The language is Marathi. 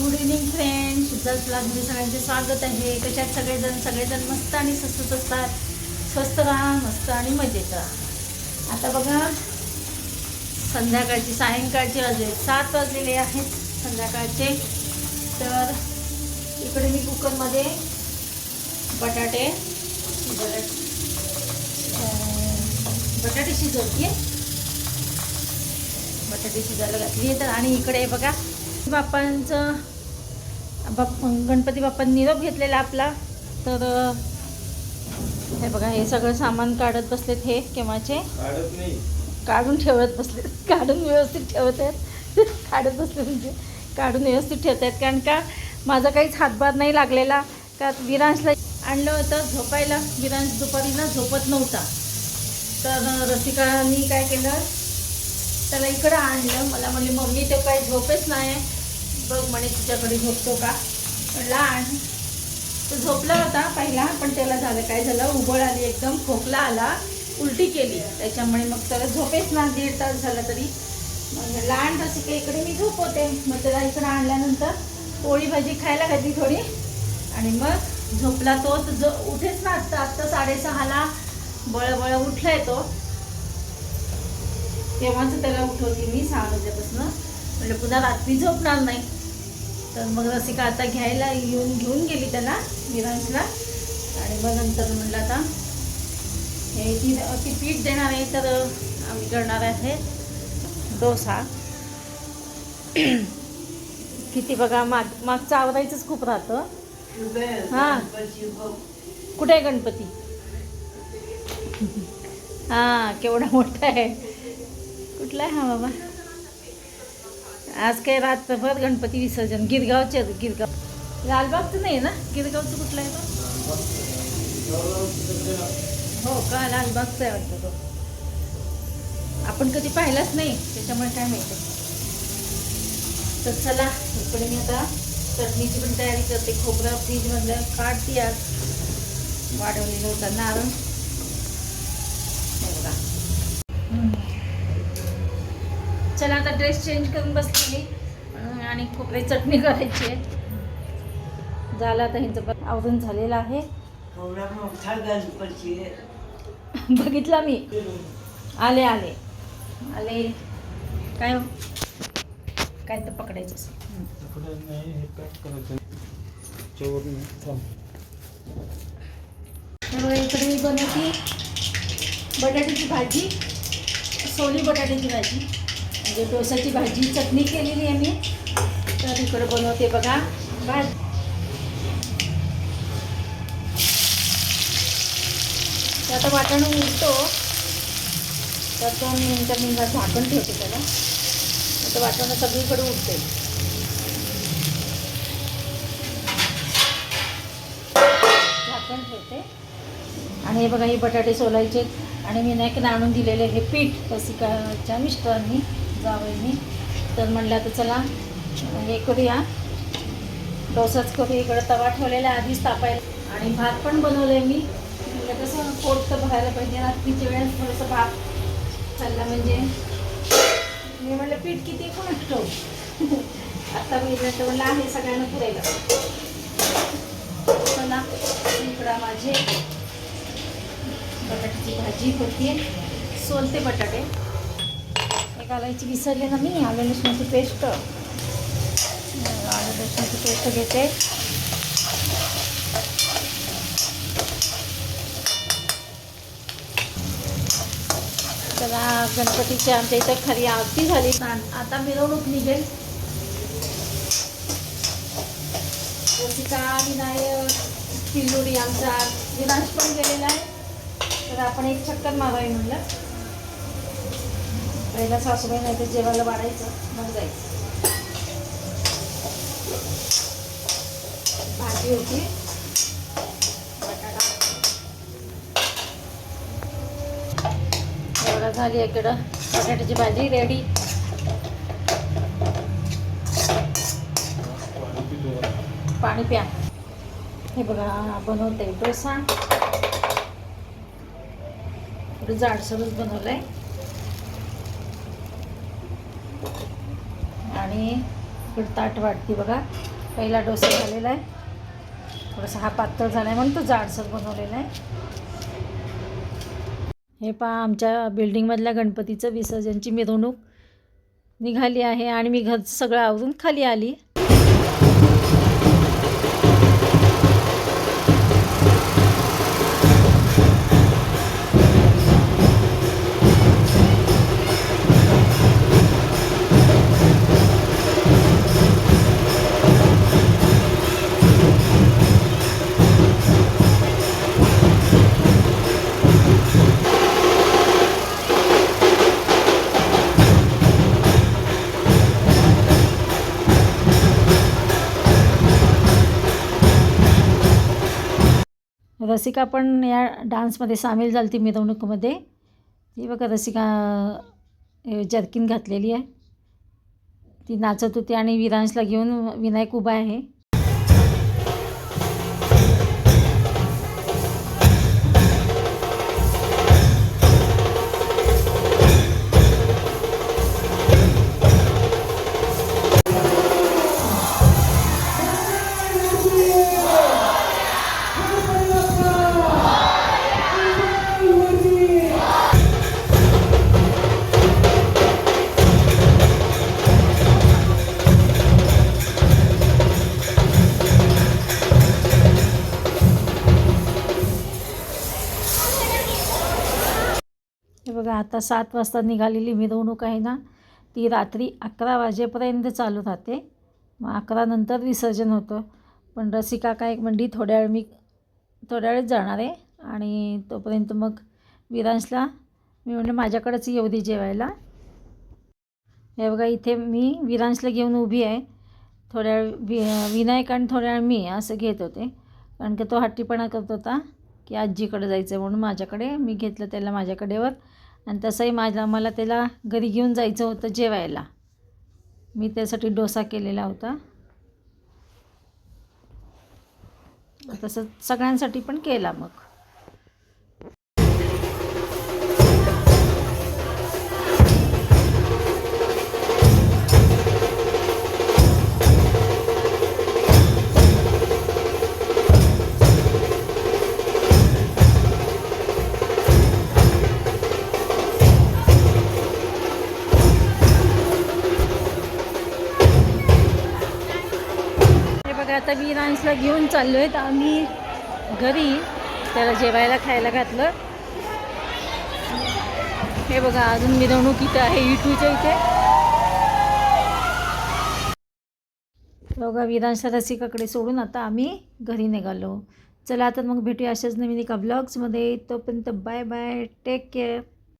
गुड इव्हनिंग फ्रेंड सिद्धार्थ ब्लॉगमध्ये सगळ्यांचे स्वागत आहे. कशात सगळेजण? सगळेजण मस्त आणि स्वस्तच असतात. स्वस्त राहा मस्त आणि मजेत राहा. आता बघा संध्याकाळची सायंकाळची वाजले सात वाजलेले आहेत संध्याकाळचे. तर इकडे मी कुकरमध्ये बटाटे बटाट बटाटे शिजवते बटाटे शिजायला घातली. तर आणि इकडे बघा बाप्पांचं बाप गणपती बाप्पांनी निरोप घेतलेला आपला. तर हे बघा हे सगळं सामान काढत बसलेत हे केव्हाचे? काढून ठेवत बसले काढून व्यवस्थित ठेवत आहेत. काढत बसले म्हणजे काढून व्यवस्थित ठेवत आहेत. कारण का माझा काहीच हातभार नाही लागलेला. का विरांशला आणलं होतं झोपायला. विरांश दुपारी ना झोपत नव्हता. तर रसिकांनी काय केलं? त्याला इकडं आणलं. मला म्हणले मम्मी तो काही झोपेच नाही. बघ म्हणे तुझ्याकडे झोपतो का? म्हणला आण. तो झोपला होता पहिला पण त्याला झालं काय झालं? उबळ आली एकदम खोकला आला उलटी केली. त्याच्यामुळे मग त्याला झोपेच ना दीड तास झाला तरी. मग लहान रसिका इकडे मी झोपवते. मग त्याला इकडे आणल्यानंतर पोळी भाजी खायला घातली थोडी. आणि मग झोपला तो तर जो उठेच ना आत्ता आत्ता साडेसहाला बळबळ बळ उठलाय तो. तेव्हाच त्याला उठवते मी सहा वाजल्यापासून. म्हणजे पुन्हा रात्री झोपणार नाही. तर मग रसिका आता घ्यायला येऊन घेऊन गेली त्याला विरांशला आणि मग नंतर म्हणलं आता हे ती ती पीठ देणार आहे तर आम्ही करणार आहे डोसा. किती बघा माग मागचं आवरायचंच खूप राहतं. हा. कुठे आहे गणपती? हा केवढा मोठा आहे. कुठला आहे हा बाबा? आज काय रात्रभर गणपती विसर्जन गिरगावचे गिरगाव लालबागचं नाही आहे ना? गिरगावचं कुठलं आहे तो? हो का? लालबागचा आहे वाटतं तो. आपण कधी पाहिलाच नाही त्याच्यामुळे काय माहिती. तर चला इकडे मी आता चटणीची पण तयारी करते. खोबरं फ्रीजमधलं काढते आज. वाढवलेलं होतं नारळ. चला आता ड्रेस चेंज करून बसलेली. आणि खोबरे चटणी करायची आहे. झालं आता ह्यांचं पण आवरून झालेलं आहे. बघितला मी. आले आले. आले. काय? काय तर पकडायचं इकडे बनवते बटाट्याची भाजी सोली बटाट्याची भाजी. म्हणजे डोसाची भाजी चटणी केलेली आहे मी. तर इकडं बनवते बघा. भाज आता वाटाणा उरतो तर दोन मिनटं मी झाकण ठेवते त्याला. आता वाटाणा सगळीकडे उठते झाकण ठेवते. आणि हे बघा हे बटाटे सोलायचे. आणि मी नाही आणून दिलेले हे पीठ रसिकाच्या मिस्टरांनी. जावईनी तर म्हणलं आता चला हे करूया. डोसाच करू इकडं. तवा ठेवलेला आधीच तापायला. आणि भात पण बनवलं आहे मी. म्हणजे कसं पोट तर भरायला पाहिजे. रात्रीच्या वेळेस थोडंसं भात चालला म्हणजे. मी म्हणलं पीठ किती पण ठेवू आता मी तर आहे सगळ्यांना पुरायला चला इकडं माझे बटाट्याची भाजी होती. सोलते बटाटे. घालायची विसरले ना मी. आलं लसणाची पेस्ट. आलं लसणाची पेस्ट घेते. त्याला गणपतीची आमच्या इथं खरी आरती झाली. आता मिरवणूक निघेल. रसिका विनायक किल्लोडी आमचा विनाश पण गेलेला आहे. तर आपण एक चक्कर मारावी म्हणलं. पहिला सासूबाई नाही तर जेवायला वाढायचं मग जायचं. भाजी होती. बटाटा. एवढा झाली इकडं. बटाट्याची भाजी रेडी पाणी प्या. हे बघा बनवते डोसा थोडं जाडसरच बनवलंय. आणि इकडं ताट वाटते बघा. पहिला डोसा झालेला आहे. थोडासा हा पातळ झाला आहे म्हणून तो जाडसर बनवलेला आहे. हे पहा आमच्या बिल्डिंगमधल्या गणपतीचं विसर्जनची मिरवणूक निघाली आहे आणि मी घर सगळं आवरून खाली आली. रसिका पण या डान्समध्ये सामील झाली ती मिरवणुकीमध्ये. ती बघा रसिका जर्किन घातलेली आहे. ती नाचत होती आणि विरांशला घेऊन विनायक उभा आहे. हे बघा आता सात वाजता निघालेली मिरवणूक आहे ना ती रात्री अकरा वाजेपर्यंत चालू राहते. मग अकरानंतर विसर्जन होतं. पण रसिका काय म्हणली थोड्या वेळ मी थोड्या वेळेत जाणार आहे. आणि तोपर्यंत मग विरांशला मी म्हणलं माझ्याकडेच येऊ दे जेवायला. हे बघा इथे मी विरांशला घेऊन उभी आहे. थोड्या वेळ वि विनायक आणि थोड्या वेळ मी असं घेत होते. कारण की तो हट्टीपणा करत होता. की आजीकडे जायचं आहे म्हणून माझ्याकडे मी घेतलं त्याला माझ्याकडेवर. आणि तसंही माझ्या मला त्याला घरी घेऊन जायचं होतं जेवायला. मी त्यासाठी डोसा केलेला होता. तसं सगळ्यांसाठी पण केला मग. आता मी आता घेऊन चाललो आहे तर आम्ही घरी त्याला जेवायला खायला घातलं. हे बघा अजून मिरवणूक इथं आहे इटूच्या इथे. बघा विरांशा रसिकाकडे सोडून आता आम्ही घरी निघालो. चला आता मग भेटूया अशाच नवीन एका ब्लॉग्समध्ये तोपर्यंत बाय बाय टेक केअर